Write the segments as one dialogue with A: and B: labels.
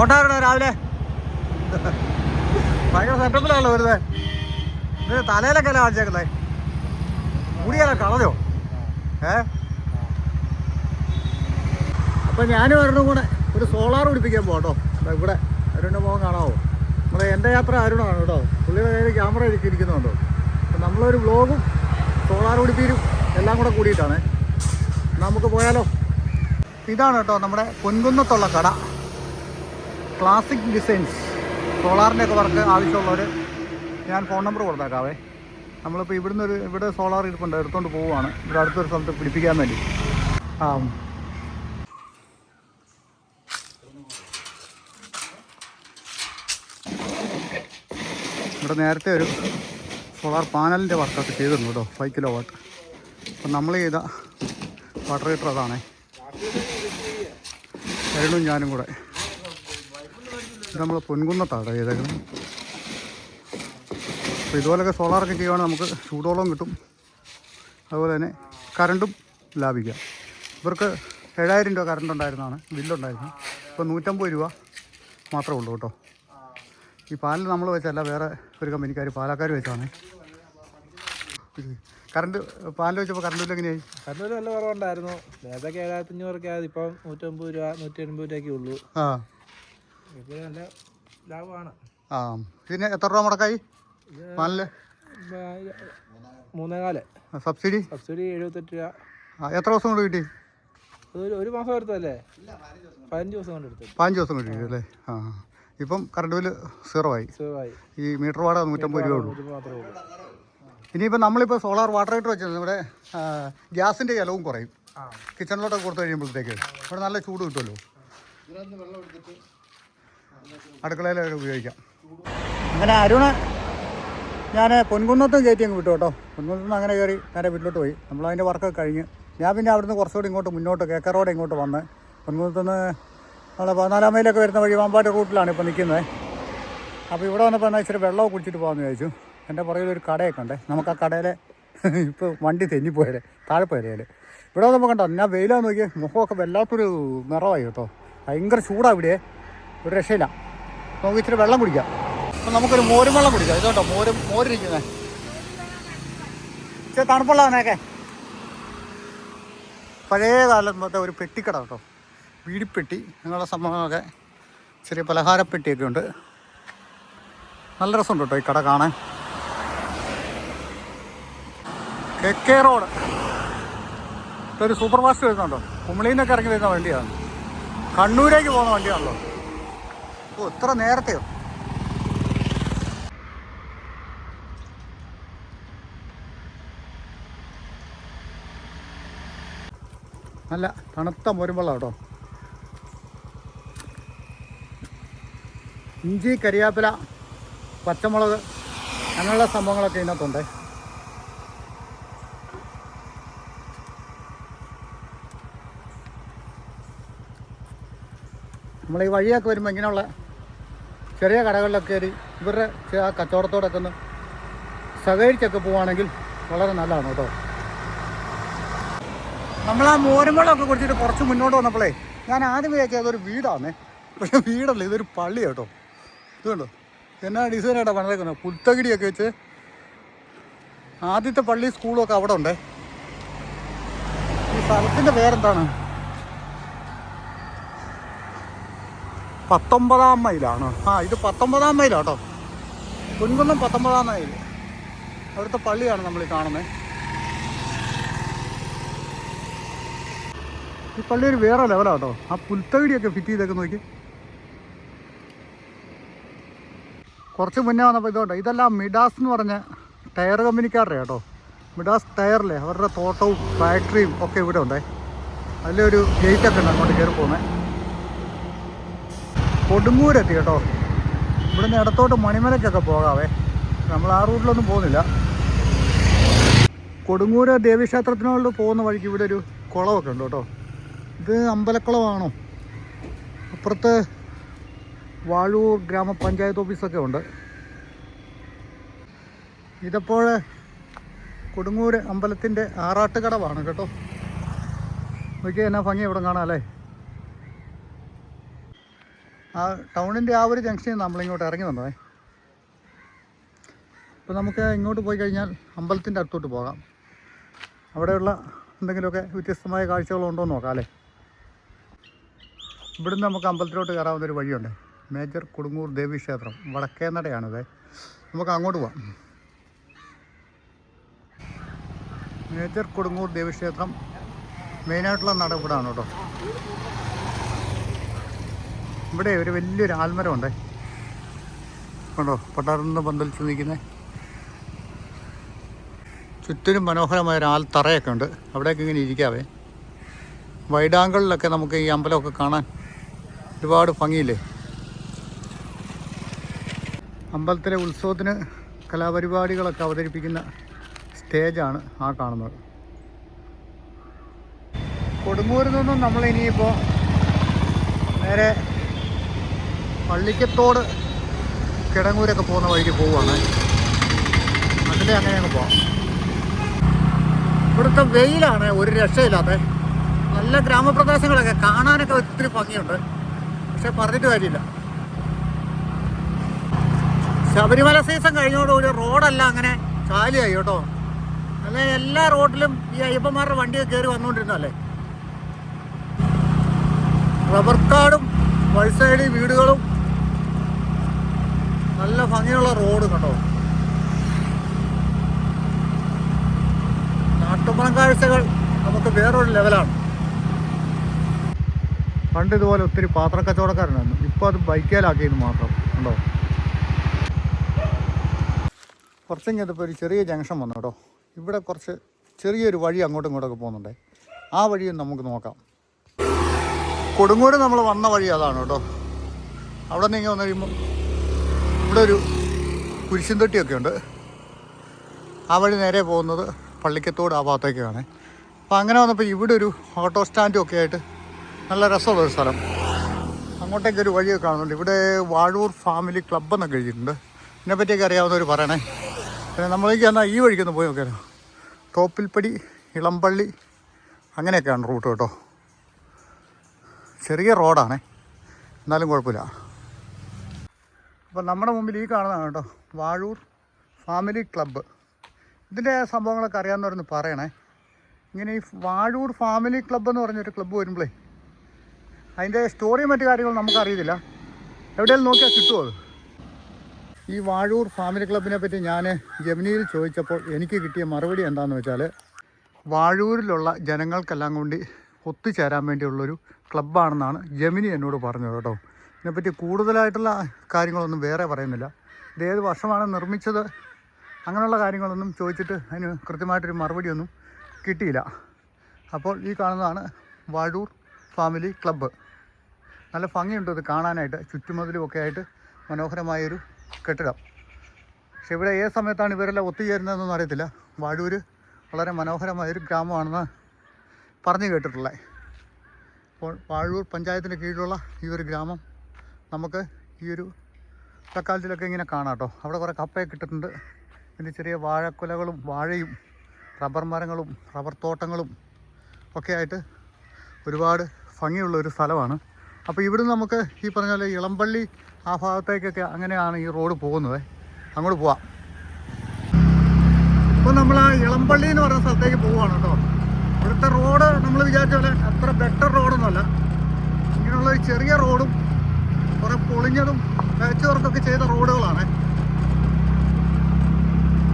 A: ഓട്ടാക്കണോ രാവിലെ? ഭയങ്കര സെറ്റപ്പിലാണല്ലോ വരുന്നത് ഇത് തലയിലൊക്കെ അല്ല കാണിച്ചേക്കുന്നേ? മുടിയല്ല കളഞ്ഞോ? ഏ? അപ്പൊ ഞാനും അരുണും കൂടെ ഒരു സോളാർ പിടിപ്പിക്കാൻ പോകട്ടോ ഇവിടെ അരുണിന്റെ മുഖം കാണാവോ? നമ്മളെ എന്റെ യാത്ര അരുണാണ് കേട്ടോ. പുള്ളിയുടെ കയ്യിൽ ക്യാമറ ഇരിക്കുന്നുണ്ടോ. അപ്പം നമ്മളൊരു വ്ലോഗും സോളാർ പിടിപ്പീരും എല്ലാം കൂടെ കൂടിയിട്ടാണ്. നമുക്ക് പോയാലോ? ഇതാണ് കേട്ടോ നമ്മുടെ പൊൻകുന്നത്തുള്ള കട. ക്ലാസിക് ഡിസൈൻസ് സോളാറിന്റെ ഒക്കെ വർക്ക് ആവശ്യമുള്ളവർ ഞാൻ ഫോൺ നമ്പർ കൊടുത്തേക്കാവേ. നമ്മളിപ്പോൾ ഇവിടുന്ന് ഒരു ഇവിടെ സോളാർ ഇരിപ്പുണ്ട് എടുത്തുകൊണ്ട് പോവുകയാണ് ഇവിടെ അടുത്തൊരു സ്ഥലത്ത് പിടിപ്പിക്കാൻ വേണ്ടി. ആ. ഇവിടെ നേരത്തെ ഒരു സോളാർ പാനലിന്റെ വർക്കൊക്കെ ചെയ്തിരുന്നു കേട്ടോ ഫൈവ് കിലോ വാട്ട് അപ്പം നമ്മൾ ചെയ്ത വാട്ടർ ഹീറ്റർ അതാണേ. അരുണും ഞാനും കൂടെ. ഇത് നമ്മൾ പൊൻകുന്നത്താണ് ചെയ്തേക്കുന്നത് അപ്പോൾ ഇതുപോലൊക്കെ സോളാറൊക്കെ ചെയ്യുവാണെങ്കിൽ നമുക്ക് ചൂടോളം കിട്ടും. അതുപോലെ തന്നെ കറണ്ടും ലാഭിക്കാം. ഇവർക്ക് ഏഴായിരം രൂപ കറണ്ട് ഉണ്ടായിരുന്നതാണ് ബില്ലുണ്ടായിരുന്നു ഇപ്പോൾ നൂറ്റമ്പത് രൂപ മാത്രമേ ഉള്ളൂ കേട്ടോ. ഈ പാലിൽ നമ്മൾ വെച്ചല്ല വേറെ ഒരു കമ്പനിക്കാർ പാലക്കാർ വെച്ചാണ് കറണ്ട് പാലിൽ വെച്ചപ്പോൾ കറണ്ട് ബില്ല് എങ്ങനെയായി?
B: കണ്ണൂര് നല്ല കുറവുണ്ടായിരുന്നു. ഏതൊക്കെ ഏഴായിരത്തി അഞ്ഞൂറൊക്കെ ആയത് ഇപ്പം നൂറ്റമ്പത് രൂപ നൂറ്റി എൺപത് രൂപയൊക്കെ ഉള്ളൂ.
A: ആ.
B: നല്ല ലാഭമാണ്.
A: ആ പിന്നെ എത്ര രൂപ മുടക്കായി? പാലിൽ?
B: മൂന്നേകാൽ.
A: സബ്സിഡി?
B: സബ്സിഡി എഴുപത്തെട്ട് രൂപ.
A: എത്ര ദിവസം കൊണ്ട് കിട്ടി?
B: ഒരു മാസം എടുത്തല്ലേ പതിനഞ്ച് ദിവസം കൊണ്ട് എടുത്തു
A: പതിനഞ്ച് ദിവസം കൊണ്ട് കിട്ടി അല്ലേ ആ ഇപ്പം കറണ്ട് ബില്ല് സീറോ ആയി. ഈ മീറ്റർ വാടക നൂറ്റമ്പത് രൂപ ഉള്ളൂ. ഇനിയിപ്പോൾ നമ്മളിപ്പോൾ സോളാർ വാട്ടർ ഹീറ്റർ വെച്ചത് ഇവിടെ ഗ്യാസിന്റെ ചിലവും കുറയും. കിച്ചണിലോട്ടൊക്കെ കൊടുത്തു കഴിയുമ്പോഴത്തേക്ക്. ഇവിടെ നല്ല ചൂട് കിട്ടുമല്ലോ. അടുക്കളയിലൊക്കെ ഉപയോഗിക്കാം. അങ്ങനെ അരുണ് ഞാൻ പൊൻകുന്നത്തും കയറ്റി അങ്ങ് വിട്ടു കേട്ടോ. പൊൻകുന്നത്തും അങ്ങനെ കയറി നേരെ വീട്ടിലോട്ട് പോയി. നമ്മൾ നമ്മളതിന്റെ വർക്കൊക്കെ കഴിഞ്ഞ്. ഞാൻ പിന്നെ അവിടുന്ന് കുറച്ചുകൂടി ഇങ്ങോട്ട് മുന്നോട്ട് കേക്കറോടെ ഇങ്ങോട്ട് വന്ന് പൊൻകുന്നത്ത് നിന്ന് നമ്മളെ പതിനാലാം മൈലൊക്കെ വരുന്ന വഴി വാമ്പാട്ട് റൂട്ടിലാണ് ഇപ്പോൾ നിൽക്കുന്നത്. അപ്പോൾ ഇവിടെ വന്നപ്പോൾ എന്നാൽ ഇച്ചിരി വെള്ളമൊക്കെ കുടിച്ചിട്ട് പോകാമെന്ന് വിചാരിച്ചു. എന്റെ പുറകിൽ ഒരു കടയൊക്കെ ഉണ്ട്. നമുക്ക് ആ കടയിലെ ഇപ്പോൾ വണ്ടി തെന്നിപ്പോയാലേ താഴെ പോയാലേ. ഇവിടെ വന്നപ്പോൾ കണ്ടോ ഞാൻ വെയിലാന്ന് നോക്കിയാൽ മുഖമൊക്കെ വല്ലാത്തൊരു നിറവായി കേട്ടോ. ഭയങ്കര ചൂടാണ് ഇവിടെ. ഒരു രക്ഷയില്ല. നമുക്ക് ഇച്ചിരി വെള്ളം കുടിക്കാം. അപ്പം നമുക്കൊരു മോരും വെള്ളം കുടിക്കാം. ഇതുകൊണ്ടോ മോരും മോരിരിക്കുന്നത് ഇച്ചിരി തണുപ്പുള്ളതാണേക്കെ പഴയ കാലത്തെ ഒരു പെട്ടിക്കട കേട്ടോ. വീടിപ്പെട്ടി. അങ്ങനെയുള്ള സംഭവങ്ങളൊക്കെ ചെറിയ പലഹാരപ്പെട്ടിയൊക്കെ ഉണ്ട് നല്ല രസമുണ്ട് കേട്ടോ ഈ കട കാണാൻ. K K road. ഒരു സൂപ്പർ ഫാസ്റ്റ് വരുന്നുണ്ടോ? കുമളിയിൽ നിന്നൊക്കെ ഇറങ്ങി വരുന്ന വണ്ടിയാണ്. കണ്ണൂരേക്ക് പോകുന്ന വണ്ടിയാണല്ലോ. ഓ ഇത്ര നേരത്തെയോ? നല്ല തണുത്ത മോരുമ്പള്ള കേട്ടോ. ഇഞ്ചി കരിയാപ്പില പച്ചമുളക് അങ്ങനെയുള്ള സംഭവങ്ങളൊക്കെ ഇതിനകത്തുണ്ട്. നമ്മൾ ഈ വഴിയൊക്കെ വരുമ്പോൾ ഇങ്ങനെയുള്ള ചെറിയ കടകളിലൊക്കെ കയറി ഇവരുടെ ആ കച്ചവടത്തോടൊക്കെ ഒന്ന് സഹകരിച്ചൊക്കെ പോവുകയാണെങ്കിൽ വളരെ നല്ലതാണ് കേട്ടോ. നമ്മൾ ആ മോരുമ്പളമൊക്കെ കുടിച്ചിട്ട് കുറച്ച് മുന്നോട്ട് വന്നപ്പോഴേ ഞാൻ ആദ്യം വിചാരിച്ചത് അതൊരു വീടാണേ പക്ഷേ വീടല്ല ഇതൊരു പള്ളി കേട്ടോ. ഇതുണ്ടോ എന്നാ ഡിസൈനായിട്ടാണ് പണിതേക്കുന്നത് പുൽത്തകിടിയൊക്കെ വെച്ച് ആദ്യത്തെ പള്ളി സ്കൂളും ഒക്കെ അവിടെ ഉണ്ടേ. ഈ സ്ഥലത്തിന്റെ പേരെന്താണ്? പത്തൊമ്പതാം മൈലാണ്. ആ ഇത് പത്തൊമ്പതാം മൈലാട്ടോ. പൊൻകുന്നം പത്തൊമ്പതാം മൈൽ അവിടുത്തെ പള്ളിയാണ് നമ്മൾ ഈ കാണുന്നത് ഈ പള്ളി ഒരു വേറെ ലെവലാട്ടോ. ആ പുൽത്തകിടിയൊക്കെ ഫിറ്റ് ചെയ്തൊക്കെ നോക്കി. കുറച്ച് മുന്നേ വന്നപ്പോൾ ഇതുകൊണ്ട് ഇതെല്ലാം മിഡാസ് എന്ന് പറഞ്ഞ ടയർ കമ്പനിക്കാരുടെ കേട്ടോ മിഡാസ് ടയറിലെ അവരുടെ തോട്ടവും ഫാക്ടറിയും ഒക്കെ ഇവിടെ ഉണ്ടേ. അതിലൊരു ഗേറ്റൊക്കെ ഉണ്ട് അങ്ങോട്ട് കയറി പോകുന്നത് കൊടുങ്ങൂരെത്തി കേട്ടോ. ഇവിടുന്ന് ഇടത്തോട്ട് മണിമലയ്ക്കൊക്കെ പോകാവേ. നമ്മൾ ആ റൂട്ടിലൊന്നും പോകുന്നില്ല. കൊടുങ്ങൂര് ദേവീക്ഷേത്രത്തിനോട് പോകുന്ന വഴിക്ക് ഇവിടെ ഒരു കുളമൊക്കെ ഉണ്ട് കേട്ടോ. ഇത് അമ്പലക്കുളമാണോ? അപ്പുറത്ത് വാഴൂർ ഗ്രാമപഞ്ചായത്ത് ഓഫീസൊക്കെ ഉണ്ട്. ഇതപ്പോൾ കൊടുങ്ങൂര് അമ്പലത്തിന്റെ ആറാട്ടുകടവാണ് കേട്ടോ. നോക്കിയാൽ എന്നാ ഭംഗി ഇവിടെ കാണാം അല്ലേ? ആ ടൗണിന്റെ ആ ഒരു ജംഗ്ഷനിൽ നമ്മളിങ്ങോട്ട് ഇറങ്ങി വന്നതേ. അപ്പോൾ നമുക്ക് ഇങ്ങോട്ട് പോയി കഴിഞ്ഞാൽ അമ്പലത്തിന്റെ അടുത്തോട്ട് പോകാം. അവിടെയുള്ള എന്തെങ്കിലുമൊക്കെ വ്യത്യസ്തമായ കാഴ്ചകളുണ്ടോ നോക്കാം അല്ലേ? ഇവിടുന്ന് നമുക്ക് അമ്പലത്തിലോട്ട് കയറാവുന്ന ഒരു വഴിയുണ്ട്. മേജർ കൊടുങ്ങൂർ ദേവി ക്ഷേത്രം. വടക്കേ നടയാണിത് നമുക്ക് അങ്ങോട്ട് പോവാം. മേജർ കൊടുങ്ങൂർ ദേവീക്ഷേത്രം മെയിനായിട്ടുള്ള നട ഇവിടാണ് കേട്ടോ. ഇവിടെ ഒരു വലിയൊരു ആൽമരമുണ്ട്. കണ്ടോ? പട്ടാർന്ന് പന്തലിച്ച് നിൽക്കുന്നത് ചുറ്റിനും മനോഹരമായ ഒരു ആൽത്തറയൊക്കെ ഉണ്ട് അവിടെയൊക്കെ ഇങ്ങനെ ഇരിക്കാവേ. വൈഡാങ്കളിലൊക്കെ നമുക്ക് ഈ അമ്പലമൊക്കെ കാണാൻ ഒരുപാട് ഭംഗിയില്ലേ? അമ്പലത്തിലെ ഉത്സവത്തിന് കലാപരിപാടികളൊക്കെ അവതരിപ്പിക്കുന്ന സ്റ്റേജാണ് ആ കാണുന്നത്. കൊടുങ്ങൂരിൽ നിന്നും നമ്മളിനിയിപ്പോൾ നേരെ പള്ളിക്കത്തോട് കിടങ്ങൂരൊക്കെ പോകുന്ന വഴിക്ക് പോവാണ് അതിന്റെ അങ്ങനെ അങ്ങ് പോവാം. ഇവിടുത്തെ വെയിലാണ് ഒരു രക്ഷയില്ലാത്ത. നല്ല ഗ്രാമപ്രദേശങ്ങളൊക്കെ കാണാനൊക്കെ ഒത്തിരി ഭംഗിയുണ്ട്. പക്ഷെ പറഞ്ഞിട്ട് കാര്യമില്ല. ശബരിമല സീസൺ കഴിഞ്ഞോടുകൂടി റോഡെല്ലാം അങ്ങനെ കാലിയായി കേട്ടോ. അല്ലെ എല്ലാ റോഡിലും ഈ അയ്യപ്പന്മാരുടെ വണ്ടിയൊക്കെ കയറി വന്നുകൊണ്ടിരുന്നല്ലേ റബ്ബർ കാടും വഴി സൈഡിൽ വീടുകളും നല്ല ഭംഗിയുള്ള റോഡ് കണ്ടോ നാട്ടുമ്പുറം കാഴ്ചകൾ നമുക്ക് വേറൊരു ലെവലാണ്. പണ്ട് ഇതുപോലെ ഒത്തിരി പാത്ര കച്ചവടക്കാരുണ്ടായിരുന്നു. ഇപ്പോൾ അത് ബൈക്കേലാക്കിയത് മാത്രം ഉണ്ടോ? കുറച്ചിങ്ങനത്തെ ഒരു ചെറിയ ജംഗ്ഷൻ വന്നു കേട്ടോ. ഇവിടെ കുറച്ച് ചെറിയൊരു വഴി അങ്ങോട്ടും ഇങ്ങോട്ടൊക്കെ പോകുന്നുണ്ടേ. ആ വഴിയും നമുക്ക് നോക്കാം. കൊടുങ്ങൂര് നമ്മൾ വന്ന വഴി അതാണ് കേട്ടോ. അവിടെ നിന്ന് ഇങ്ങനെ വന്നു കഴിയുമ്പോൾ ഇവിടെ ഒരു കുരിശും തൊട്ടിയൊക്കെ ഉണ്ട്. ആ വഴി നേരെ പോകുന്നത് പള്ളിക്കത്തോട് ആ ഭാഗത്തേക്കാണ്. അപ്പോൾ അങ്ങനെ വന്നപ്പോൾ ഇവിടെ ഒരു ഓട്ടോ സ്റ്റാൻഡും ഒക്കെ ആയിട്ട് നല്ല രസമുള്ളൊരു സ്ഥലം. അങ്ങോട്ടേക്ക് ഒരു വഴിയൊക്കെ കാണുന്നുണ്ട്. ഇവിടെ വാഴൂർ ഫാമിലി ക്ലബ്ബ് എന്നൊക്കെ എഴുതിയിട്ടുണ്ട്. ഇതിനെപ്പറ്റിയൊക്കെ അറിയാവുന്നവർ പറയണേ. പിന്നെ നമ്മളേക്ക് എന്നാൽ ഈ വഴിക്കൊന്ന് പോയി നോക്കിയാലോ. തോപ്പിൽപ്പടി ഇളമ്പള്ളി അങ്ങനെയൊക്കെയാണ് റൂട്ട് കേട്ടോ. ചെറിയ റോഡാണേ. എന്നാലും കുഴപ്പമില്ല. അപ്പോൾ നമ്മുടെ മുമ്പിൽ ഈ കാണുന്നതാണ് കേട്ടോ. Vazhoor family club. ഇതിന്റെ സംഭവങ്ങളൊക്കെ അറിയാവുന്നവരൊന്ന് പറയണേ. ഇങ്ങനെ ഈ വാഴൂർ ഫാമിലി ക്ലബ്ബ് എന്ന് പറഞ്ഞൊരു ക്ലബ്ബ് വരുമ്പോഴേ അതിന്റെ സ്റ്റോറിയും മറ്റു കാര്യങ്ങളും നമുക്കറിയത്തില്ല എവിടെയെങ്കിലും നോക്കിയാൽ കിട്ടുമോ അത്? ഈ വാഴൂർ ഫാമിലി ക്ലബിനെ പറ്റി ഞാൻ ജമിനിയിൽ ചോദിച്ചപ്പോൾ എനിക്ക് കിട്ടിയ മറുപടി എന്താണെന്ന് വെച്ചാൽ വാഴൂരിലുള്ള ജനങ്ങൾക്കെല്ലാം കൊണ്ട് ഒത്തുചേരാൻ വേണ്ടിയുള്ളൊരു ക്ലബ്ബാണെന്നാണ് ജമിനി എന്നോട് പറഞ്ഞത് കേട്ടോ. ഇതിനെപ്പറ്റി കൂടുതലായിട്ടുള്ള കാര്യങ്ങളൊന്നും വേറെ പറയുന്നില്ല. ഇത് ഏത് വർഷമാണ് നിർമ്മിച്ചത്? അങ്ങനെയുള്ള കാര്യങ്ങളൊന്നും ചോദിച്ചിട്ട് അതിന് കൃത്യമായിട്ടൊരു മറുപടിയൊന്നും കിട്ടിയില്ല. അപ്പോൾ ഈ കാണുന്നതാണ് വാഴൂർ ഫാമിലി ക്ലബ്ബ്. നല്ല ഭംഗിയുണ്ട് ഇത് കാണാനായിട്ട് ചുറ്റുമതിലും ഒക്കെ ആയിട്ട് മനോഹരമായൊരു കെട്ടിടം. പക്ഷെ ഇവിടെ ഏത് സമയത്താണ് ഇവരെല്ലാം ഒത്തുചേരുന്നതെന്നൊന്നും അറിയത്തില്ല. വാഴൂർ വളരെ മനോഹരമായൊരു ഗ്രാമമാണെന്ന് പറഞ്ഞു കേട്ടിട്ടുള്ളത്. അപ്പോൾ വാഴൂർ പഞ്ചായത്തിന്റെ കീഴിലുള്ള ഈ ഒരു ഗ്രാമം നമുക്ക് ഈ ഒരു തക്കാലത്തിലൊക്കെ ഇങ്ങനെ കാണാം കേട്ടോ. അവിടെ കുറേ കപ്പയൊക്കെ ഇട്ടിട്ടുണ്ട്. പിന്നെ ചെറിയ വാഴക്കുലകളും വാഴയും റബ്ബർ മരങ്ങളും റബ്ബർ തോട്ടങ്ങളും ഒക്കെ ആയിട്ട് ഒരുപാട് ഭംഗിയുള്ള ഒരു സ്ഥലമാണ്. അപ്പോൾ ഇവിടുന്ന് നമുക്ക് ഈ പറഞ്ഞ പോലെ ഇളമ്പള്ളി ആ ഭാഗത്തേക്കൊക്കെ അങ്ങനെയാണ് ഈ റോഡ് പോകുന്നത്. അങ്ങോട്ട് പോവാം. ഇപ്പോൾ നമ്മൾ ആ ഇളമ്പള്ളി എന്ന് പറയുന്ന സ്ഥലത്തേക്ക് പോവുകയാണ് കേട്ടോ. ഇവിടുത്തെ റോഡ് നമ്മൾ വിചാരിച്ച പോലെ അത്ര ബെറ്റർ റോഡൊന്നുമല്ല ഇങ്ങനെയുള്ള ചെറിയ റോഡും കുറേ പൊളിഞ്ഞതും പേച്ചുവർക്കൊക്കെ ചെയ്ത റോഡുകളാണ്.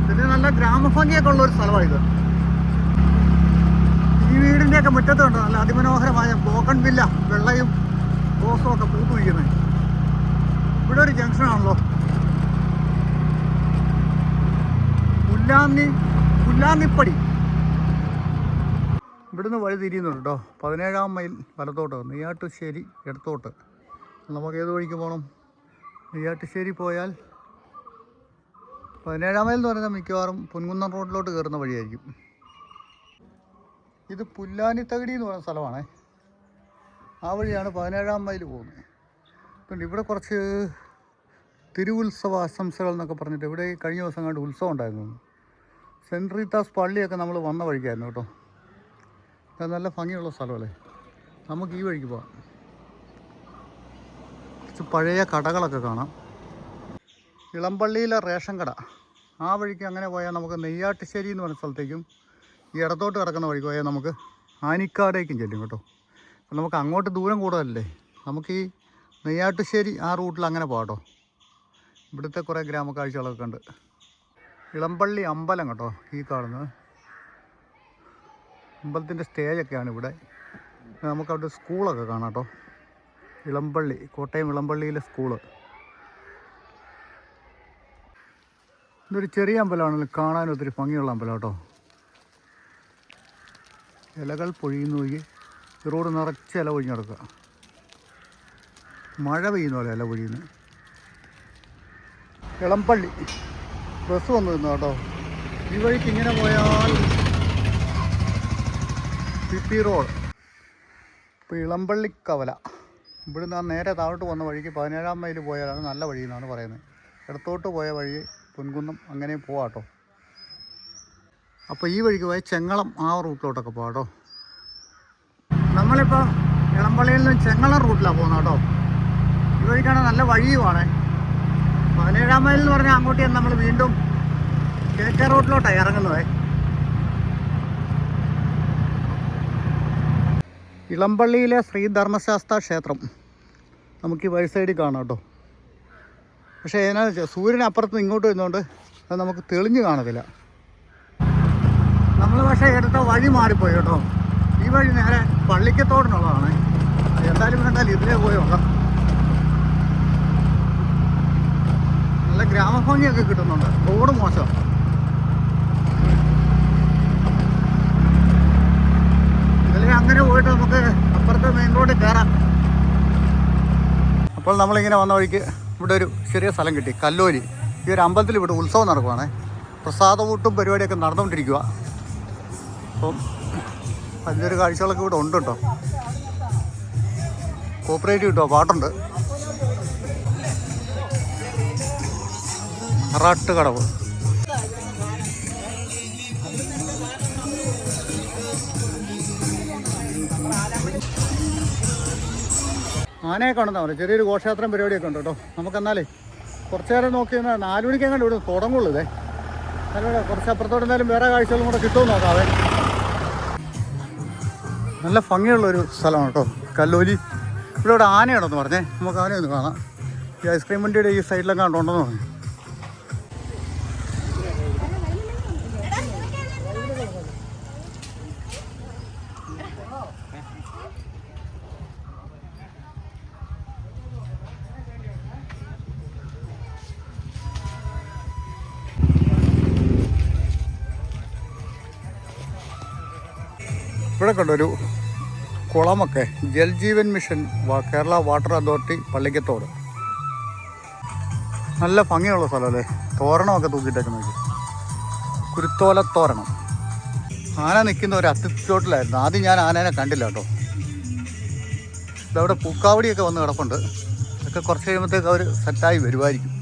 A: പിന്നെ നല്ല ഗ്രാമഭംഗിയൊക്കെ ഉള്ള ഒരു സ്ഥലമാണ് ഇത്. ഈ വീടിന്റെയൊക്കെ മുറ്റത്തുണ്ട് നല്ല അതിമനോഹരമായ ബോക്കൺ വില്ല വെള്ളയും റോസും ഒക്കെ പൂത്തു ഇവിടെ ഒരു ജംഗ്ഷനാണല്ലോ പുല്ലാന്നി പുല്ലാന്നിപ്പടി. ഇവിടുന്ന് വഴി തിരിയുന്നുണ്ട് കേട്ടോ പതിനേഴാം മൈൽ വലത്തോട്ട് നെയ്യാട്ടുശ്ശേരി ഇടത്തോട്ട്. നമുക്ക് ഏത് വഴിക്ക് പോകണം നെയ്യാട്ടുശ്ശേരി പോയാൽ പതിനേഴാം മൈൽ എന്ന് പറയുന്നത് മിക്കവാറും പൊൻകുന്നം റോഡിലോട്ട് കയറുന്ന വഴിയായിരിക്കും. ഇത് പുല്ലാനി പുല്ലാനിത്തകടി എന്ന് പറയുന്ന സ്ഥലമാണേ. ആ വഴിയാണ് പതിനേഴാം മൈൽ പോകുന്നത്. പിന്നെ ഇവിടെ കുറച്ച് തിരുവുത്സവ ആശംസകൾ എന്നൊക്കെ പറഞ്ഞിട്ട് ഇവിടെ കഴിഞ്ഞ ദിവസം കണ്ട് ഉത്സവം ഉണ്ടായിരുന്നു. സെന്റ് റീത്താസ് പള്ളിയൊക്കെ നമ്മൾ വന്ന വഴിക്കായിരുന്നു കേട്ടോ. നല്ല ഭംഗിയുള്ള സ്ഥലമല്ലേ? നമുക്ക് ഈ വഴിക്ക് പോകാം. കുറച്ച് പഴയ കടകളൊക്കെ കാണാം. ഇളമ്പള്ളിയിലെ റേഷൻ കട. ആ വഴിക്ക് അങ്ങനെ പോയാൽ നമുക്ക് നെയ്യാട്ടുശ്ശേരി എന്ന് പറഞ്ഞ സ്ഥലത്തേക്കും ഈ ഇടത്തോട്ട് കിടക്കുന്ന വഴിക്ക് പോയാൽ നമുക്ക് ആനിക്കാടേക്കും ചെല്ലും കേട്ടോ. അപ്പം നമുക്ക് അങ്ങോട്ട് ദൂരം കൂടുതലല്ലേ? നമുക്ക് ഈ നെയ്യാട്ടുശ്ശേരി ആ റൂട്ടിൽ അങ്ങനെ പോകാട്ടോ ഇവിടുത്തെ കുറേ ഗ്രാമക്കാഴ്ചകളൊക്കെ ഉണ്ട്. ഇളമ്പള്ളി അമ്പലം കേട്ടോ ഈ കാണുന്നത്. അമ്പലത്തിന്റെ സ്റ്റേജൊക്കെയാണ് ഇവിടെ. നമുക്കവിടെ സ്കൂളൊക്കെ കാണാം കേട്ടോ. ഇളമ്പള്ളി കോട്ടയം ഇളമ്പള്ളിയിലെ സ്കൂൾ. ഇതൊരു ചെറിയ അമ്പലമാണല്ലോ. കാണാൻ ഒത്തിരി ഭംഗിയുള്ള അമ്പലം കേട്ടോ. ഇലകൾ പൊഴിയുന്നു. ഈ റോഡ് നിറച്ച് ഇല പൊഴിഞ്ഞ് കിടക്കുക. മഴ പെയ്യുന്ന പോലെ ഇല പൊഴിയുന്നു. ഇളമ്പള്ളി. ബസ് വന്നു നിന്നു കേട്ടോ. ഈ വഴിക്ക് ഇങ്ങനെ പോയാൽ പി പി റോഡ്. ഇപ്പോൾ ഇളമ്പള്ളി കവല. ഇവിടുന്ന് ആ നേരെ താഴോട്ട് വന്ന വഴിക്ക് പതിനേഴാം മൈൽ പോയാലാണ് നല്ല വഴി എന്നാണ് പറയുന്നത്. ഇടത്തോട്ട് പോയ വഴി പൊൻകുന്നം അങ്ങനെ പോവാം കേട്ടോ. അപ്പോൾ ഈ വഴിക്ക് പോയാൽ ചെങ്ങളം ആ റൂട്ടിലോട്ടൊക്കെ പോകാം കേട്ടോ. നമ്മളിപ്പോൾ ഇളമ്പള്ളിയിൽ നിന്ന് ചെങ്ങളം റൂട്ടിലാണ് പോകുന്നത് കേട്ടോ. ഈ വഴിക്കാണ് നല്ല വഴിയുമാണ് പതിനേഴാം മൈൽ എന്ന് പറഞ്ഞാൽ അങ്ങോട്ട് നമ്മൾ വീണ്ടും കിഴക്കേ റോഡിലോട്ടാണ് ഇറങ്ങുന്നത്. ഇളമ്പള്ളിയിലെ ശ്രീ ധർമ്മശാസ്ത്ര ക്ഷേത്രം. നമുക്ക് ഈ വഴി സൈഡിൽ കാണാം കേട്ടോ. പക്ഷേ എന്നാ സൂര്യൻ അപ്പുറത്ത് ഇങ്ങോട്ട് വരുന്നതുകൊണ്ട് അത് നമുക്ക് തെളിഞ്ഞ് കാണത്തില്ല. നമ്മൾ പക്ഷേ എടുത്ത വഴി മാറിപ്പോയി കേട്ടോ. ഈ വഴി നേരെ പള്ളിക്കത്തോടിനുള്ളതാണ്. എന്തായാലും കണ്ടാൽ ഇതിലേ പോയി നോക്കാം നല്ല ഗ്രാമഭംഗിയൊക്കെ കിട്ടുന്നുണ്ട്. റോഡ് മോശം ഇതിൽ അങ്ങനെ പോയിട്ട് നമുക്ക് അപ്പുറത്തെ മെയിൻ റോഡിൽ കയറാം. അപ്പോൾ നമ്മളിങ്ങനെ വന്ന വഴിക്ക് ഇവിടെ ഒരു ചെറിയ സ്ഥലം കിട്ടി കല്ലോലി. ഈ ഒരു അമ്പലത്തിൽ ഇവിടെ ഉത്സവം നടക്കുവാണേ. പ്രസാദവൂട്ടും പരിപാടിയൊക്കെ നടന്നുകൊണ്ടിരിക്കുക അപ്പം വലിയൊരു കാഴ്ചകളൊക്കെ ഇവിടെ ഉണ്ട് കേട്ടോ. കോപ്പറേറ്റീവ് കിട്ടുമോ പാട്ടുണ്ട്. റാട്ട് കടവ് ആനയെ കാണുന്ന ചെറിയൊരു ഘോഷയാത്ര പരിപാടിയൊക്കെ ഉണ്ട് കേട്ടോ. നമുക്കെന്നാലേ കുറച്ച് നേരം നോക്കി നിന്നാൽ നാല് മണിക്കെങ്ങാണ്ട് ഇവിടെ തുടങ്ങുള്ളൂ ഇതേ. നല്ല കുറച്ച് അപ്പുറത്തോട്ട് എന്തായാലും വേറെ കാഴ്ചകളും കൂടെ കിട്ടുമോ നോക്കാവേ. നല്ല ഭംഗിയുള്ളൊരു സ്ഥലമാണ് കേട്ടോ കല്ലോലി. ഇവിടെ ഇവിടെ ആനയുണ്ടെന്ന് പറഞ്ഞേ. നമുക്ക് ആനയൊന്ന് കാണാം. ഈ ഐസ്ക്രീം വണ്ടിയുടെ ഈ സൈഡിലൊക്കെ ഉണ്ടെന്ന് പറഞ്ഞു. ഇവിടെ കണ്ടൊരു കുളമൊക്കെ Jal Jeevan mission Kerala water authority Pallikkathodu. നല്ല ഭംഗിയുള്ള സ്ഥലമല്ലേ? തോരണമൊക്കെ തൂക്കിയിട്ടേക്കുന്നത് കുരുത്തോലത്തോരണം ആന നിൽക്കുന്ന ഒരു അത്തിച്ചോട്ടിലായിരുന്നു ആദ്യം ഞാൻ ആനേനെ കണ്ടില്ല കേട്ടോ. ഇതവിടെ പൂക്കാവടിയൊക്കെ വന്ന് കിടപ്പുണ്ട്. ഒക്കെ കുറച്ച് കഴിയുമ്പോഴത്തേക്ക് അവർ സെറ്റായി വരുമായിരിക്കും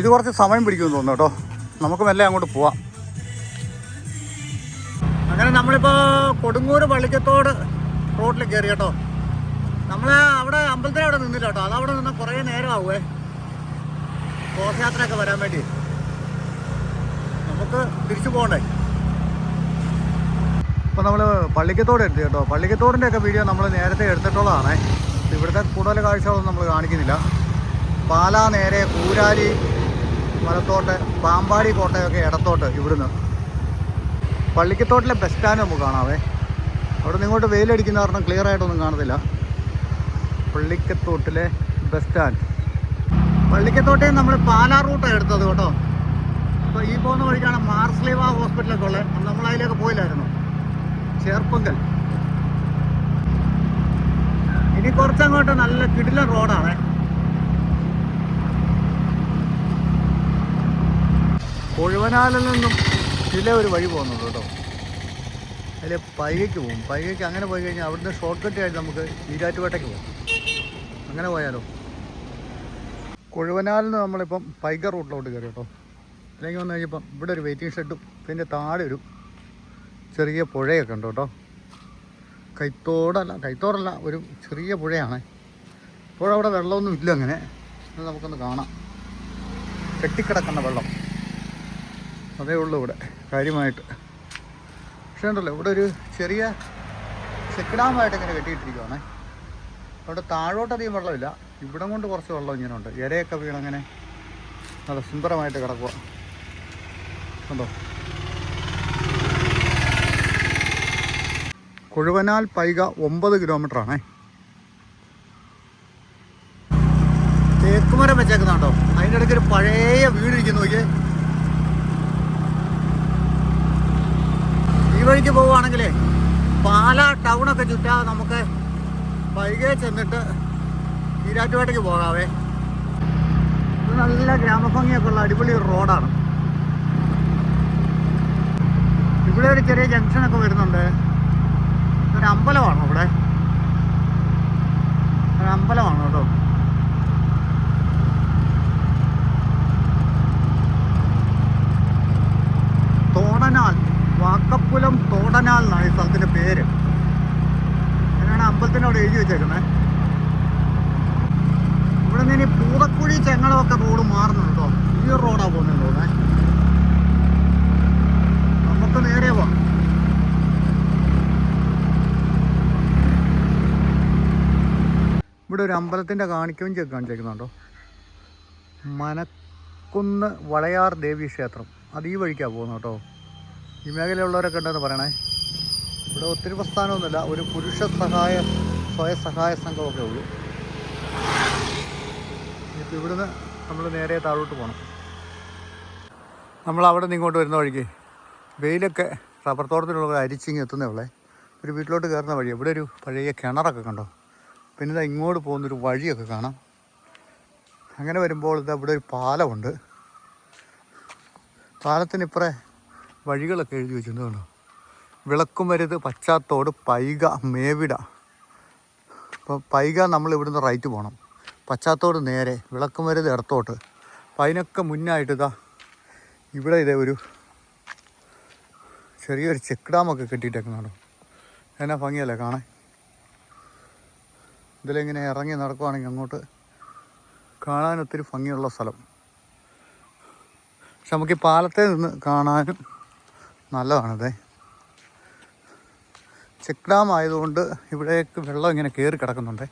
A: ഇത് കുറച്ച് സമയം പിടിക്കുമെന്ന് തോന്നുന്നു കേട്ടോ. നമുക്ക് മെല്ലെ അങ്ങോട്ട് പോവാം. നമ്മളിപ്പോൾ കൊടുങ്ങൂർ പള്ളിക്കത്തോട് റോഡിൽ കയറി കേട്ടോ. നമ്മൾ അവിടെ അമ്പലത്തിന് അവിടെ നിന്നില്ല കേട്ടോ. അതവിടെ നിന്നാൽ കുറേ നേരം ആവുമേ ഘോഷയാത്രയൊക്കെ വരാൻ വേണ്ടി. നമുക്ക് തിരിച്ചു പോകണ്ടേ? ഇപ്പോൾ നമ്മൾ പള്ളിക്കത്തോട് എടുത്തു കേട്ടോ. പള്ളിക്കത്തോടിന്റെ ഒക്കെ വീഡിയോ നമ്മൾ നേരത്തെ എടുത്തിട്ടുള്ളതാണേ. ഇവിടുത്തെ കൂടുതൽ കാഴ്ചകളൊന്നും നമ്മൾ കാണിക്കുന്നില്ല. പാലാ നേരെ കൂരാലി മലത്തോട്ട് പാമ്പാടി കോട്ടയൊക്കെ ഇടത്തോട്ട് ഇവിടുന്ന്. പള്ളിക്കത്തോട്ടിലെ ബസ് സ്റ്റാൻഡ് നമുക്ക് കാണാവേ. അവിടെ നിങ്ങോട്ട് വെയിലടിക്കുന്ന കാരണം ക്ലിയർ ആയിട്ടൊന്നും കാണത്തില്ല പള്ളിക്കത്തോട്ടിലെ ബസ് സ്റ്റാൻഡ് പള്ളിക്കത്തോട്ടേ നമ്മൾ പാലാ റൂട്ടാണ് എടുത്തത് കേട്ടോ. അപ്പോൾ ഈ പോകുന്ന വഴിക്കാണ് മാർസ്ലീവ ഹോസ്പിറ്റലൊക്കെ ഉള്ളത്. നമ്മൾ അതിലേക്ക് പോയില്ലായിരുന്നു. ചേർപ്പങ്കൽ. ഇനി കുറച്ചങ്ങോട്ട് നല്ല കിടിലൻ റോഡാണ് കൊഴുവനാലിൽ നിന്നും ഇതിലെ ഒരു വഴി പോകുന്നുണ്ട് കേട്ടോ. അതിൽ പൈകയ്ക്ക് പോകും. പൈകയ്ക്ക് അങ്ങനെ പോയി കഴിഞ്ഞാൽ അവിടുന്ന് ഷോർട്ട് കട്ട് ആയിട്ട് നമുക്ക് ഈരാറ്റുപേട്ടയ്ക്ക് പോകും. അങ്ങനെ പോയാലോ? കൊഴുവനാലിൽ നിന്ന് നമ്മളിപ്പം പൈക റൂട്ടിലോട്ട് കയറി കേട്ടോ. അല്ലെങ്കിൽ വന്നു കഴിഞ്ഞപ്പം ഇവിടെ ഒരു വെയിറ്റിംഗ് ഷെഡും പിന്നെ താഴെ ഒരു ചെറിയ പുഴയൊക്കെ ഉണ്ട് കേട്ടോ. കൈത്തോടല്ല കൈത്തോടല്ല ഒരു ചെറിയ പുഴയാണ്. പുഴ അവിടെ വെള്ളമൊന്നും ഇല്ല അങ്ങനെ. അത് നമുക്കൊന്ന് കാണാം. കെട്ടിക്കിടക്കുന്ന വെള്ളം. അതേ ഉള്ളൂ ഇവിടെ. കാര്യമായിട്ട്. പക്ഷേ ഉണ്ടല്ലോ ഇവിടെ ഒരു ചെറിയ ചെക്കിടാമായിട്ട് ഇങ്ങനെ കെട്ടിയിട്ടിരിക്കുവാണേ. അവിടെ താഴോട്ടധികം വെള്ളമില്ല. ഇവിടം കൊണ്ട് കുറച്ച് വെള്ളം ഇങ്ങനെ ഉണ്ട്. ഇരയൊക്കെ വീണങ്ങനെ നല്ല സുന്ദരമായിട്ട് കിടക്കുക കണ്ടോ? കൊഴുവനാൽ പൈക ഒമ്പത് കിലോമീറ്റർ ഈരാറ്റുപേട്ടയ്ക്ക് പോകാവേ? നല്ല ഗ്രാമഭംഗിയൊക്കെ ഉള്ള അടിപൊളി റോഡാണ്. ഇവിടെ ഒരു ചെറിയ ജംഗ്ഷനൊക്കെ വരുന്നുണ്ട് ഒരു അമ്പലമാണ് ഇവിടെ ഒരു അമ്പലമാണ് കേട്ടോ തോടനാൽ വാക്കപ്പുലം തോടനാൽ എന്നാണ് ഈ സ്ഥലത്തിന്റെ പേര് അങ്ങനെയാണ് അമ്പലത്തിനോട് എഴുതി വെച്ചേക്കുന്നത് ഇവിടെ നിന്ന് ഇനി പൂതക്കുഴി ചെങ്ങളമൊക്കെ റോഡ് മാറുന്നുണ്ടോ ഈ റോഡാ പോകുന്നത് തോന്നേ നമുക്ക് നേരെ പോവാം ഇവിടെ കാണിക്കവും ചെക്ക് കാണിച്ചേക്കുന്നുണ്ടോ? മനക്കുന്ന് വളയാർ ദേവി ക്ഷേത്രം. അത് ഈ വഴിക്കാണ് പോകുന്നത് കേട്ടോ. ഈ മേഖലയുള്ളവരൊക്കെ ഉണ്ടെന്ന് പറയണേ. ഇവിടെ ഒത്തിരി പ്രസ്ഥാനമൊന്നുമില്ല. ഒരു പുരുഷ സഹായ സ്വയം സഹായ സംഘമൊക്കെ ഉള്ളൂ. ഇപ്പം ഇവിടുന്ന് നമ്മൾ നേരെ താഴോട്ട് പോകണം നമ്മൾ അവിടെ നിന്ന് ഇങ്ങോട്ട് വരുന്ന വഴിക്ക് വെയിലൊക്കെ റബ്ബർ തോട്ടത്തിലുള്ളവർ അരിച്ചിങ്ങ് എത്തുന്നേ ഉള്ളേ. ഒരു വീട്ടിലോട്ട് കയറുന്ന വഴി ഇവിടെ ഒരു പഴയ കിണറൊക്കെ കണ്ടോ? പിന്നെ ഇതാ ഇങ്ങോട്ട് പോകുന്നൊരു വഴിയൊക്കെ കാണാം. അങ്ങനെ വരുമ്പോൾ ഇതാ ഇവിടെ ഒരു പാലമുണ്ട്. പാലത്തിന് ഇപ്പറേ വഴികളൊക്കെ എഴുതി വെച്ചിട്ടുണ്ട് വിളക്കുമരുത് പച്ചാത്തോട് പൈക മേവിട. അപ്പോൾ പൈക നമ്മൾ ഇവിടുന്ന് റൈറ്റ് പോകണം പച്ചാത്തോട് നേരെ വിളക്കുമരുത് ഇടത്തോട്ട്. അപ്പം അതിനൊക്കെ മുന്നായിട്ട് ഇതാ ഇവിടെ ഇതേ ഒരു ചെറിയൊരു ചെക്ക് ഡാമൊക്കെ കെട്ടിയിട്ടേക്കുന്നുണ്ടോ എന്നാ ഭംഗിയല്ലേ കാണാൻ? ഇതിലിങ്ങനെ ഇറങ്ങി നടക്കുവാണെങ്കിൽ അങ്ങോട്ട് കാണാൻ ഒത്തിരി ഭംഗിയുള്ള സ്ഥലം. പക്ഷെ നമുക്ക് ഈ പാലത്തെ നിന്ന് കാണാനും നല്ലതാണിതേ. ചെക്ക് ഡാം ആയതുകൊണ്ട് ഇവിടേക്ക് വെള്ളം ഇങ്ങനെ കയറി കിടക്കുന്നുണ്ട്.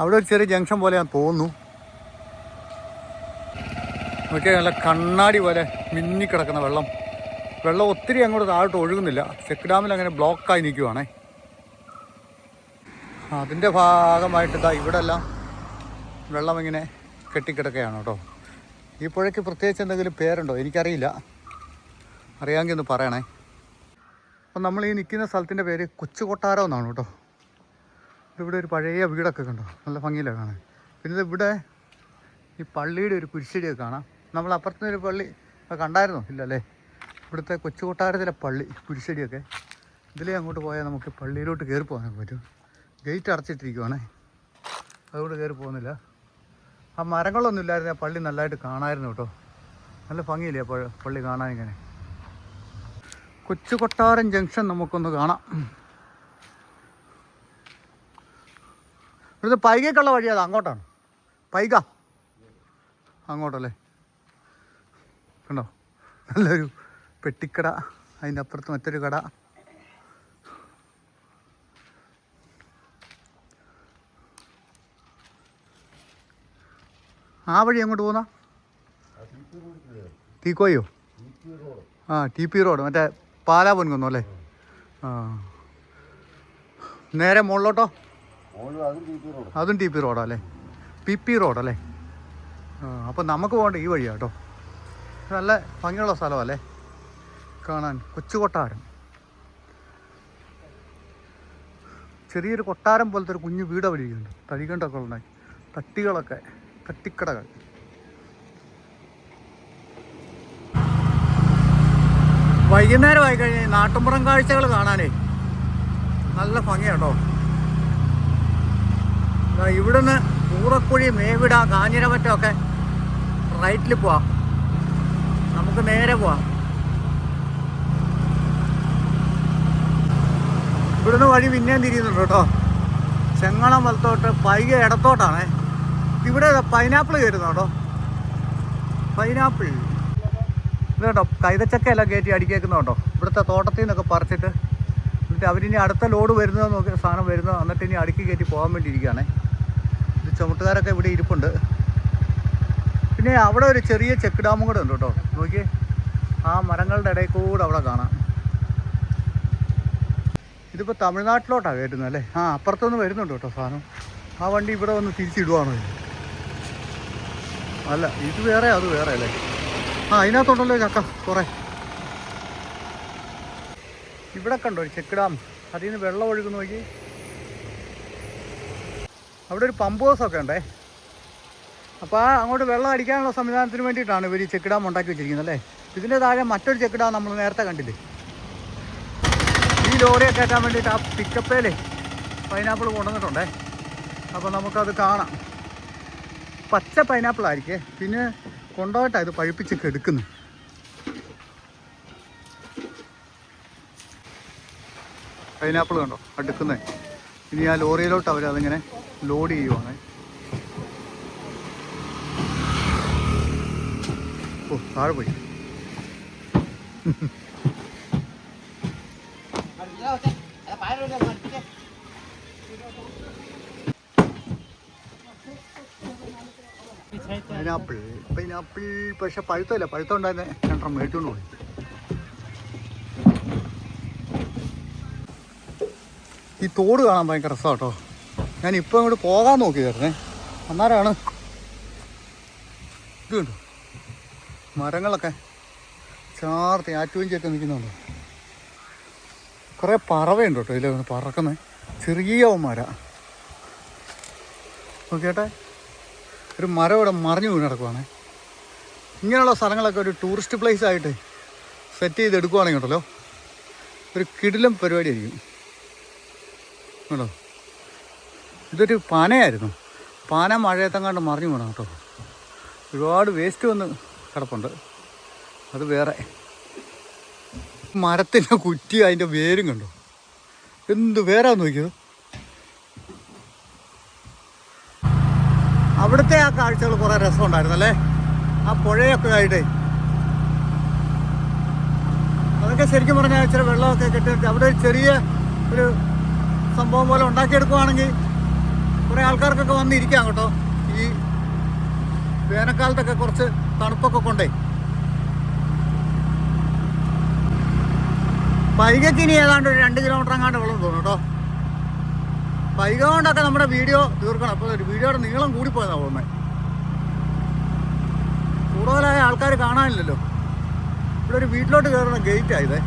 A: അവിടെ ഒരു ചെറിയ ജംഗ്ഷൻ പോലെ ഞാൻ തോന്നുന്നു. നോക്കിയാൽ നല്ല കണ്ണാടി പോലെ മിന്നിക്കിടക്കുന്ന വെള്ളം. വെള്ളം ഒത്തിരി അങ്ങോട്ട് താഴോട്ട് ഒഴുകുന്നില്ല. ചെക്ക് ഡാമിൽ അങ്ങനെ ബ്ലോക്കായി നിൽക്കുവാണേ. അതിന്റെ ഭാഗമായിട്ട് ഇതാ ഇവിടെ എല്ലാം വെള്ളം ഇങ്ങനെ കെട്ടിക്കിടക്കുകയാണ് കേട്ടോ. ഈ പുഴയ്ക്ക് പ്രത്യേകിച്ച് എന്തെങ്കിലും പേരുണ്ടോ? എനിക്കറിയില്ല. അറിയാമെങ്കിൽ ഒന്ന് പറയണേ. അപ്പം നമ്മൾ ഈ നിൽക്കുന്ന സ്ഥലത്തിന്റെ പേര് കൊച്ചുകൊട്ടാരം എന്നാണ് കേട്ടോ. ഇവിടെ ഒരു പഴയ വീടൊക്കെ കണ്ടോ? നല്ല ഭംഗിയിലാണ് കാണാൻ. പിന്നെ ഇവിടെ ഈ പള്ളിയുടെ ഒരു കുരിശടിയൊക്കെ കാണാം. നമ്മൾ അപ്പുറത്തുനിന്ന് ഒരു പള്ളി കണ്ടായിരുന്നു? ഇല്ലല്ലേ? ഇവിടുത്തെ കൊച്ചുകൊട്ടാരത്തിലെ പള്ളി കുരിശടിയൊക്കെ. ഇതിലേ അങ്ങോട്ട് പോയാൽ നമുക്ക് പള്ളിയിലോട്ട് കയറി പോകാനൊക്കെ പറ്റും. ഗേറ്റ് അടച്ചിട്ടിരിക്കുവാണേ. അതുകൊണ്ട് കയറി പോകുന്നില്ല. ആ മരങ്ങളൊന്നും ഇല്ലായിരുന്നു. ആ പള്ളി നല്ലതായിട്ട് കാണായിരുന്നു കേട്ടോ. നല്ല ഭംഗിയില്ലേ അപ്പോൾ പള്ളി കാണാൻ ഇങ്ങനെ? കൊച്ചു കൊട്ടാരം ജംഗ്ഷൻ നമുക്കൊന്ന് കാണാം. ഇവിടുന്ന് പൈകക്കുള്ള വഴി അത് അങ്ങോട്ടാണ്. പൈക. അങ്ങോട്ടല്ലേ? കണ്ടോ? നല്ലൊരു പെട്ടിക്കട. അതിന്റെ അപ്പുറത്ത് മറ്റൊരു കട. ആ വഴി അങ്ങോട്ട് പോകുന്ന തീക്കോയോ? ആ ടി പി റോഡ് മറ്റേ പാലാ പൊൻകുന്നു അല്ലേ? ആ. നേരെ മുകളിലോട്ടോ അതും ടി പി റോഡാ അല്ലേ? പി പി റോഡല്ലേ അപ്പോൾ നമുക്ക് പോകേണ്ട ഈ വഴിയാണ് കേട്ടോ. നല്ല ഭംഗിയുള്ള സ്ഥലമല്ലേ കാണാൻ കൊച്ചു കൊട്ടാരം. ചെറിയൊരു കൊട്ടാരം പോലത്തെ ഒരു കുഞ്ഞു വീട് അവിടെ ഇരിക്കുന്നുണ്ട്. തടികണ്ടൊക്കെ ഉണ്ടായി തട്ടികളൊക്കെ. തട്ടിക്കടകൾ വൈകുന്നേരം ആയി കഴിഞ്ഞാൽ നാട്ടുമ്പുറം കാഴ്ചകൾ കാണാനേ. നല്ല ഭംഗിയാട്ടോ. ഇവിടുന്ന് പൂറക്കുഴി മേവിട കാഞ്ഞിരമറ്റമൊക്കെ റൈറ്റിൽ പോവാം. നമുക്ക് നേരെ പോവാം. ഇവിടുന്ന് വഴി പിന്നെയും തിരിയുന്നുണ്ട് കേട്ടോ. ചെങ്ങളം വലത്തോട്ട് പൈക ഇടത്തോട്ടാണേ. ഇവിടെ പൈനാപ്പിൾ കയറുന്നുണ്ടോ പൈനാപ്പിൾ ഇത് കേട്ടോ കൈതച്ചക്കയെല്ലാം കയറ്റി അടിക്കേക്കുന്നുണ്ടോ ഇവിടുത്തെ തോട്ടത്തിൽ നിന്നൊക്കെ പറിച്ചിട്ട് എന്നിട്ട് അവരിനി അടുത്ത ലോഡ് വരുന്നത് നോക്കി സാധനം വരുന്നത് എന്നിട്ട് ഇനി അടുക്കി കയറ്റി പോകാൻ വേണ്ടി ഇരിക്കുകയാണേ ഇത് ചുമട്ടുകാരൊക്കെ ഇവിടെ ഇരിപ്പുണ്ട്. പിന്നെ അവിടെ ഒരു ചെറിയ ചെക്ക് ഡാമും കൂടെ ഉണ്ട് കേട്ടോ. നോക്കി ആ മരങ്ങളുടെ ഇടയിൽ കൂടെ അവിടെ കാണാം. ഇതിപ്പോൾ തമിഴ്നാട്ടിലോട്ടാണ് കയറ്റുന്നത് അല്ലേ? ആ അപ്പുറത്തുനിന്ന് വരുന്നുണ്ട് കേട്ടോ സാധനം. ആ വണ്ടി ഇവിടെ വന്ന് തിരിച്ചിടുവാണോ? അല്ല ഇത് വേറെ അത് വേറെ അല്ലേ? ആ അതിനകത്തുണ്ടല്ലോ ചക്ക കുറേ ഇവിടെ കണ്ടോ ഒരു ചെക്ക് ഡാം? അതിൽ നിന്ന് വെള്ളം ഒഴുകുന്ന നോക്കി. അവിടെ ഒരു പമ്പ് ഒക്കെ ഉണ്ടേ. അപ്പോൾ ആ അങ്ങോട്ട് വെള്ളം അടിക്കാനുള്ള സംവിധാനത്തിന് വേണ്ടിയിട്ടാണ് ഇവർ ഈ ചെക്ക് ഡാം ഉണ്ടാക്കി വെച്ചിരിക്കുന്നത് അല്ലേ? ഇതിന്റെ താഴെ മറ്റൊരു ചെക്ക് ഡാം നമ്മൾ നേരത്തെ കണ്ടില്ലേ? ഈ ലോറിയെ കയറ്റാൻ വേണ്ടിയിട്ട് ആ പിക്കപ്പേലേ പൈനാപ്പിൾ കൊണ്ടുവന്നിട്ടുണ്ടേ. അപ്പോൾ നമുക്കത് കാണാം. പച്ച പൈനാപ്പിൾ ആയിരിക്കേ. പിന്നെ കൊണ്ടോട്ടാ ഇത് പഴുപ്പിച്ചൊക്കെ എടുക്കുന്നത് പൈനാപ്പിൾ കണ്ടോ? അടുക്കുന്നേ. ഇനി ആ ലോറിയിലോട്ട് അവർ അതിങ്ങനെ ലോഡ് ചെയ്യുവാണ്. ഓ താഴെ പോയി. പൈനാപ്പിൾ പൈനാപ്പിൾ പക്ഷെ പഴുത്തല്ല പഴുത്തുണ്ടായിരുന്നെ രണ്ടെണ്ണം മേടിച്ചുകൊണ്ട് പോയി. ഈ തോട് കാണാൻ ഭയങ്കര രസമാണ് കേട്ടോ ഞാൻ ഇപ്പം ഇങ്ങോട്ട് പോകാൻ നോക്കിയായിരുന്നേ അന്നേരമാണ് ഇത് കണ്ടു? മരങ്ങളൊക്കെ ചാർത്തി ആറ്റുവഞ്ചിയൊക്കെ നിൽക്കുന്നുണ്ടോ. കുറേ പറവയുണ്ട് കേട്ടോ ഇതിൽ പറക്കുന്നത്. ചെറിയ മര നോക്കിയേട്ടെ? ഒരു മരം ഇവിടെ മറിഞ്ഞു വീണ് കിടക്കുവാണേ. ഇങ്ങനെയുള്ള സ്ഥലങ്ങളൊക്കെ ഒരു ടൂറിസ്റ്റ് പ്ലേസ് ആയിട്ട് സെറ്റ് ചെയ്ത് എടുക്കുവാണെങ്കിൽ ഉണ്ടല്ലോ. ഒരു കിടിലം പരിപാടിയായിരിക്കും. കേട്ടോ ഇതൊരു പനയായിരുന്നു. പന മഴയത്തെങ്ങാണ്ട് മറിഞ്ഞു വീണം കേട്ടോ. ഒരുപാട് വേസ്റ്റ് വന്ന് കിടപ്പുണ്ട്. അത് വേറെ. മരത്തിന്റെ കുറ്റി അതിന്റെ വേരും കണ്ടോ? എന്ത് വേറെ നോക്കിയത്? അവിടുത്തെ ആ കാഴ്ചകൾ കുറേ രസമുണ്ടായിരുന്നു അല്ലേ ആ പുഴയൊക്കെ ആയിട്ട്. അതൊക്കെ ശരിക്കും പറഞ്ഞാൽ ഇച്ചിരി വെള്ളമൊക്കെ കെട്ടിട്ട് അവിടെ ഒരു ചെറിയ ഒരു സംഭവം പോലെ ഉണ്ടാക്കിയെടുക്കുവാണെങ്കിൽ കുറേ ആൾക്കാർക്കൊക്കെ വന്നിരിക്കാം കേട്ടോ. ഈ വേനൽക്കാലത്തൊക്കെ കുറച്ച് തണുപ്പൊക്കെ കൊണ്ടേ. പൈകക്കിനി ഏതാണ്ട് ഒരു രണ്ട് കിലോമീറ്റർ അങ്ങാണ്ട് വെള്ളം തോന്നും കേട്ടോ. പൈക കൊണ്ടൊക്കെ നമ്മുടെ വീഡിയോ തീർക്കണം. അപ്പോൾ ഒരു വീഡിയോയുടെ നീളം കൂടിപ്പോയതാണ് തോന്നുന്നത് കൂടുതലായ ആൾക്കാർ കാണാനില്ലല്ലോ. ഇവിടെ ഒരു വീട്ടിലോട്ട് കയറുന്ന ഗേറ്റ് ആയതേ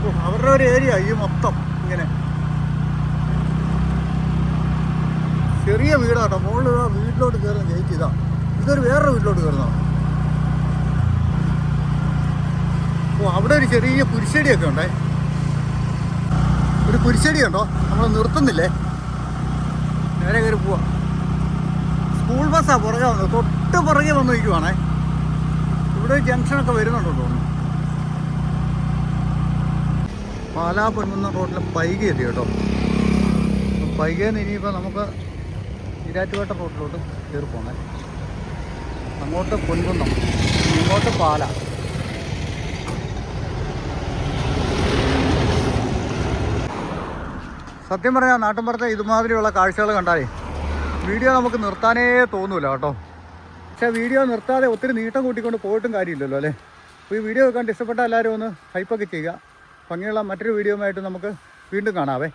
A: ഓ അവരുടെ ഒരു ഏരിയ ഈ മൊത്തം ഇങ്ങനെ. ചെറിയ വീടാട്ടോ മുകളിൽ വീട്ടിലോട്ട് കയറുന്ന ഗേറ്റ് ഇതാ. ഇതൊരു വേറൊരു വീട്ടിലോട്ട് കയറുന്നതാണ് ഓ അവിടെ ഒരു ചെറിയ കുരിശടിയൊക്കെ ഉണ്ടേ. ഒരു കുരിശടി ഉണ്ടോ നമ്മൾ നിർത്തുന്നില്ലേ? നേരെ കയറി പോവാ. സ്കൂൾ ബസ്സാ പുറകെ വന്നത്. തൊട്ട് പുറകെ വന്ന് നിൽക്കുവാണേ ഇവിടെ ജംഗ്ഷനൊക്കെ വരുന്നുണ്ടോ തോന്നുന്നു? പാലാ പൊന്നുന്ന റോഡിൽ പൈക എത്തി കേട്ടോ. പൈകന്ന് ഇനിയിപ്പോൾ നമുക്ക് ഇരാറ്റുപേട്ട റോഡിലോട്ട് കയറി പോണേ. അങ്ങോട്ട് പൊൻകുന്നം ഇങ്ങോട്ട് പാല. സത്യം പറഞ്ഞാൽ നാട്ടിൻപുറത്തെ ഇതുമാതിരിയുള്ള കാഴ്ചകൾ കണ്ടാലേ വീഡിയോ നമുക്ക് നിർത്താനേ തോന്നൂല കേട്ടോ. പക്ഷേ വീഡിയോ നിർത്താതെ ഒത്തിരി നീട്ടം കൂട്ടിക്കൊണ്ട് പോയിട്ടും കാര്യമില്ലല്ലോ അല്ലേ? അപ്പോൾ ഈ വീഡിയോ കണ്ട് ഇഷ്ടപ്പെട്ട എല്ലാവരും ഒന്ന് ഹൈപ്പൊക്കെ ചെയ്യുക. ഭംഗിയുള്ള മറ്റൊരു വീഡിയോയുമായിട്ട് നമുക്ക് വീണ്ടും കാണാവേ.